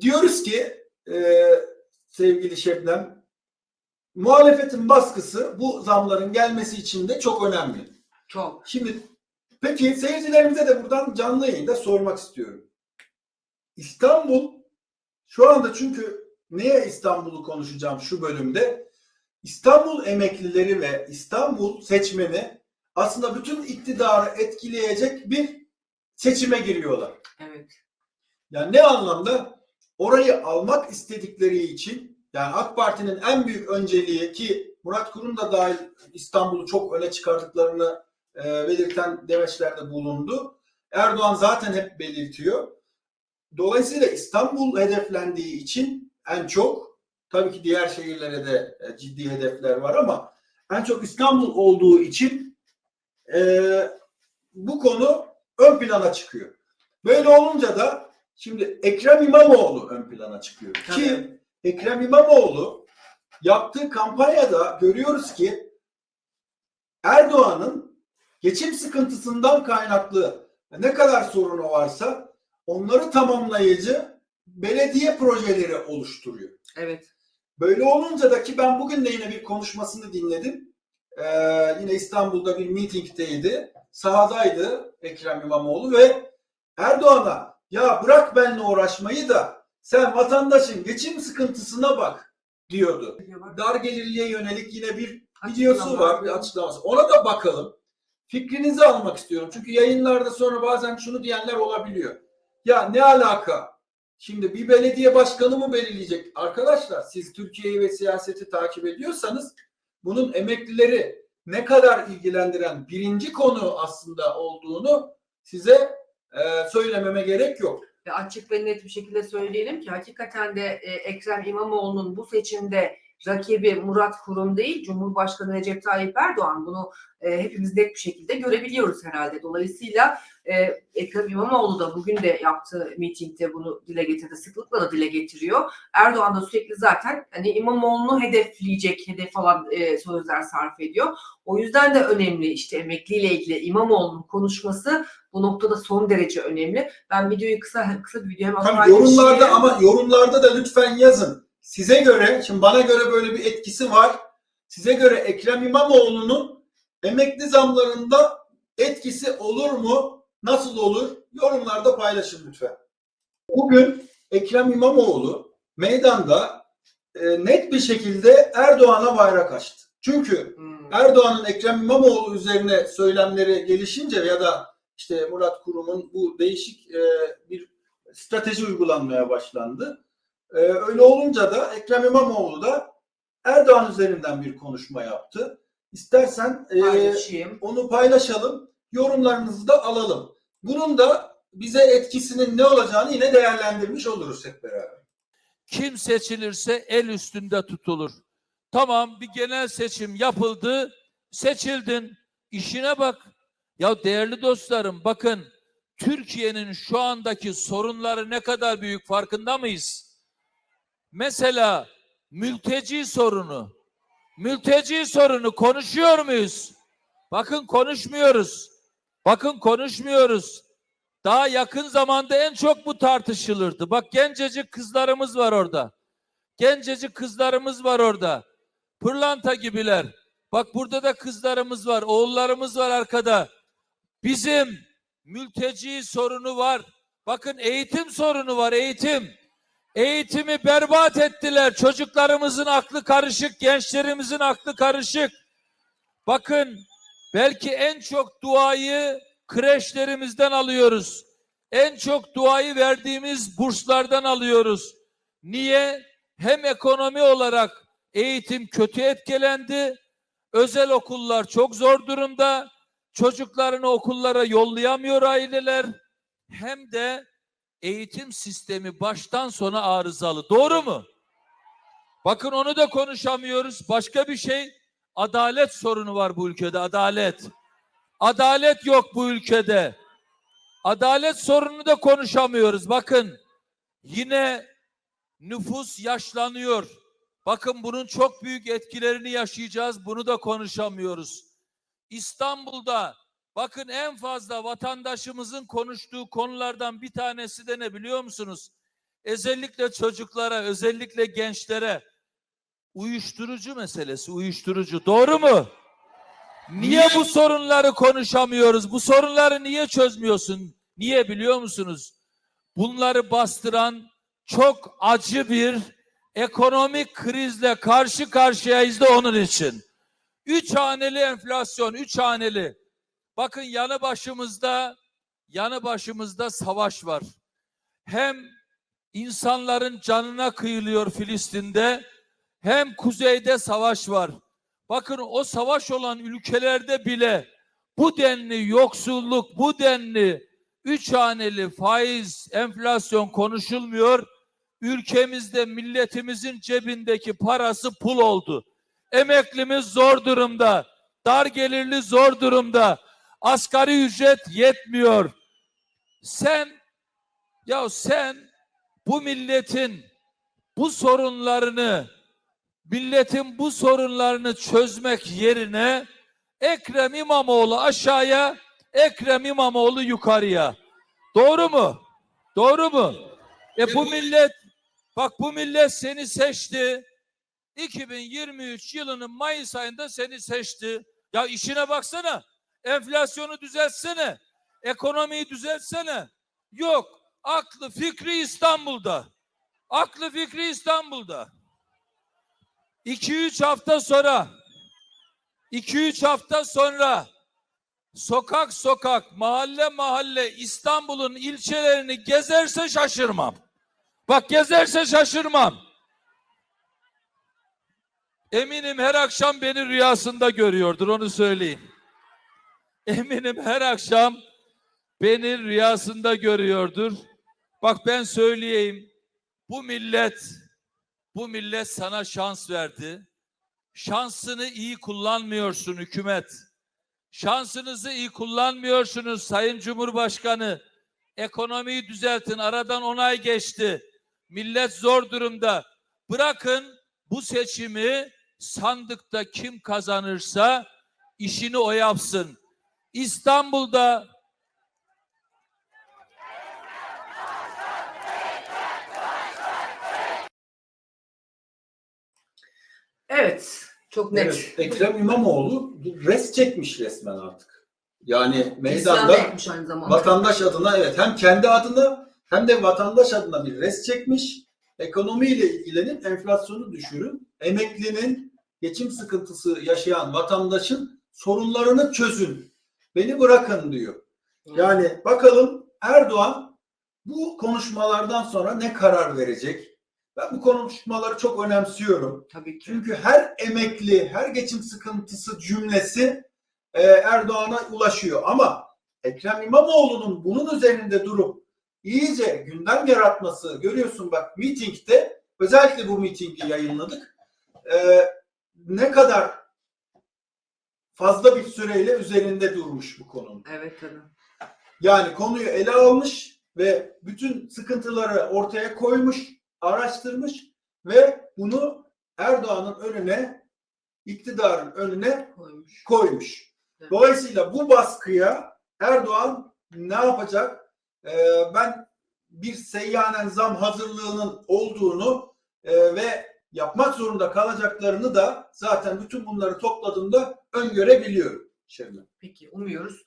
diyoruz ki e, sevgili Şebnem muhalefetin baskısı bu zamların gelmesi için de çok önemli. Çok. Şimdi peki seyircilerimize de buradan canlı yayında sormak istiyorum. İstanbul şu anda çünkü niye İstanbul'u konuşacağım şu bölümde? İstanbul emeklileri ve İstanbul seçmeni aslında bütün iktidarı etkileyecek bir seçime giriyorlar. Evet. Yani ne anlamda? Orayı almak istedikleri için yani AK Parti'nin en büyük önceliği ki Murat Kurum da dahil İstanbul'u çok öne çıkardıklarını e, belirten demeçlerde bulundu. Erdoğan zaten hep belirtiyor. Dolayısıyla İstanbul hedeflendiği için en çok tabii ki diğer şehirlere de e, ciddi hedefler var ama en çok İstanbul olduğu için e, bu konu ön plana çıkıyor. Böyle olunca da şimdi Ekrem İmamoğlu ön plana çıkıyor. Ki Tabii. Ekrem İmamoğlu yaptığı kampanyada görüyoruz ki Erdoğan'ın geçim sıkıntısından kaynaklı ne kadar sorunu varsa onları tamamlayıcı belediye projeleri oluşturuyor. Evet. Böyle olunca da ki ben bugün de yine bir konuşmasını dinledim. Ee, yine İstanbul'da bir mitingdeydi. Sahadaydı Ekrem İmamoğlu ve Erdoğan'a ya bırak benimle uğraşmayı da sen vatandaşın geçim sıkıntısına bak diyordu. Dar gelirliye yönelik yine bir videosu var, bir açıklaması. Ona da bakalım. Fikrinizi almak istiyorum. Çünkü yayınlarda sonra bazen şunu diyenler olabiliyor. Ya ne alaka? Şimdi bir belediye başkanı mı belirleyecek? Arkadaşlar siz Türkiye'yi ve siyaseti takip ediyorsanız bunun emeklileri ne kadar ilgilendiren birinci konu aslında olduğunu size e, söylememe gerek yok. Açık ve net bir şekilde söyleyelim ki hakikaten de e, Ekrem İmamoğlu'nun bu seçimde rakibi Murat Kurum değil, Cumhurbaşkanı Recep Tayyip Erdoğan. Bunu e, hepimiz net bir şekilde görebiliyoruz herhalde. Dolayısıyla e, Ekrem İmamoğlu da bugün de yaptığı mitingde bunu dile getirdi. Sıklıkla da dile getiriyor. Erdoğan da sürekli zaten hani İmamoğlu'nu hedefleyecek, hedef falan e, sözler sarf ediyor. O yüzden de önemli işte emekliyle ilgili İmamoğlu'nun konuşması bu noktada son derece önemli. Ben videoyu kısa kısa bir video hemen Tabii yorumlarda ama yorumlarda da lütfen yazın. Size göre, şimdi bana göre böyle bir etkisi var. Size göre Ekrem İmamoğlu'nun emekli zamlarında etkisi olur mu? Nasıl olur? Yorumlarda paylaşın lütfen. Bugün Ekrem İmamoğlu meydanda e, net bir şekilde Erdoğan'a bayrak açtı. Çünkü Hmm. Erdoğan'ın Ekrem İmamoğlu üzerine söylemleri gelişince ya da işte Murat Kurum'un bu değişik e, bir strateji uygulanmaya başlandı. E, öyle olunca da Ekrem İmamoğlu da Erdoğan üzerinden bir konuşma yaptı. İstersen e, Paylaşayım. onu paylaşalım, yorumlarınızı da alalım. Bunun da bize etkisinin ne olacağını yine değerlendirmiş oluruz hep beraber. kim seçilirse el üstünde tutulur. Tamam bir genel seçim yapıldı, seçildin, işine bak. Ya değerli dostlarım bakın Türkiye'nin şu andaki sorunları ne kadar büyük farkında mıyız? Mesela mülteci sorunu. Mülteci sorunu konuşuyor muyuz? Bakın konuşmuyoruz. Bakın konuşmuyoruz. Daha yakın zamanda en çok bu tartışılırdı. Bak gencecik kızlarımız var orada. Gencecik kızlarımız var orada. Pırlanta gibiler. Bak burada da kızlarımız var, oğullarımız var arkada. Bizim mülteci sorunu var. Bakın eğitim sorunu var, eğitim. Eğitimi berbat ettiler. Çocuklarımızın aklı karışık, gençlerimizin aklı karışık. Bakın belki en çok duayı kreşlerimizden alıyoruz. En çok duayı verdiğimiz burslardan alıyoruz. Niye? Hem ekonomi olarak eğitim kötü etkilendi. Özel okullar çok zor durumda. Çocuklarını okullara yollayamıyor aileler. Hem de eğitim sistemi baştan sona arızalı. Doğru mu? Bakın onu da konuşamıyoruz. Başka bir şey adalet sorunu var bu ülkede. Adalet. Adalet yok bu ülkede. Adalet sorununu da konuşamıyoruz. Bakın yine nüfus yaşlanıyor. Bakın bunun çok büyük etkilerini yaşayacağız. Bunu da konuşamıyoruz. İstanbul'da bakın en fazla vatandaşımızın konuştuğu konulardan bir tanesi de ne biliyor musunuz? özellikle çocuklara, özellikle gençlere uyuşturucu meselesi, uyuşturucu. Doğru mu? Niye bu sorunları konuşamıyoruz? Bu sorunları niye çözmüyorsun? Niye biliyor musunuz? Bunları bastıran çok acı bir ekonomik krizle karşı karşıyayız da onun için. Üç haneli enflasyon, üç haneli. Bakın yanı başımızda, yanı başımızda savaş var. Hem insanların canına kıyılıyor Filistin'de, hem kuzeyde savaş var. Bakın o savaş olan ülkelerde bile bu denli yoksulluk, bu denli üç haneli faiz, enflasyon konuşulmuyor. Ülkemizde milletimizin cebindeki parası pul oldu. Emeklimiz zor durumda. Dar gelirli zor durumda. Asgari ücret yetmiyor. Sen ya sen bu milletin bu sorunlarını milletin bu sorunlarını çözmek yerine Ekrem İmamoğlu aşağıya, Ekrem İmamoğlu yukarıya. Doğru mu? Doğru mu? E bu millet bak bu millet seni seçti. 2023 yılının Mayıs ayında seni seçti. Ya işine baksana. Enflasyonu düzeltsene. Ekonomiyi düzeltsene. Yok. Aklı fikri İstanbul'da. Aklı fikri İstanbul'da. 2-3 hafta sonra 2-3 hafta sonra sokak sokak, mahalle mahalle İstanbul'un ilçelerini gezerse şaşırmam. Bak gezerse şaşırmam. Eminim her akşam beni rüyasında görüyordur onu söyleyeyim. Eminim her akşam beni rüyasında görüyordur. Bak ben söyleyeyim. Bu millet bu millet sana şans verdi. Şansını iyi kullanmıyorsun hükümet. Şansınızı iyi kullanmıyorsunuz Sayın Cumhurbaşkanı. Ekonomiyi düzeltin. Aradan onay geçti. Millet zor durumda. Bırakın bu seçimi sandıkta kim kazanırsa işini o yapsın. İstanbul'da Evet. Çok net. Evet, Ekrem İmamoğlu res çekmiş resmen artık. Yani meydanda vatandaş adına evet hem kendi adına hem de vatandaş adına bir res çekmiş. Ekonomiyle ilgilenin, enflasyonu düşürün. Emeklinin, geçim sıkıntısı yaşayan vatandaşın sorunlarını çözün. Beni bırakın diyor. Yani bakalım Erdoğan bu konuşmalardan sonra ne karar verecek? Ben bu konuşmaları çok önemsiyorum. Tabii ki. Çünkü her emekli, her geçim sıkıntısı cümlesi e, Erdoğan'a ulaşıyor. Ama Ekrem İmamoğlu'nun bunun üzerinde durup iyice gündem yaratması görüyorsun bak mitingde özellikle bu mitingi yayınladık. E, ne kadar fazla bir süreyle üzerinde durmuş bu konunun. Evet tabii. Yani konuyu ele almış ve bütün sıkıntıları ortaya koymuş, araştırmış ve bunu Erdoğan'ın önüne, iktidarın önüne Koymuş. koymuş. Evet. Dolayısıyla bu baskıya Erdoğan ne yapacak? Ee, ben bir seyyanen zam hazırlığının olduğunu e, ve yapmak zorunda kalacaklarını da zaten bütün bunları topladığımda öngörebiliyorum. Şimdi. Peki umuyoruz.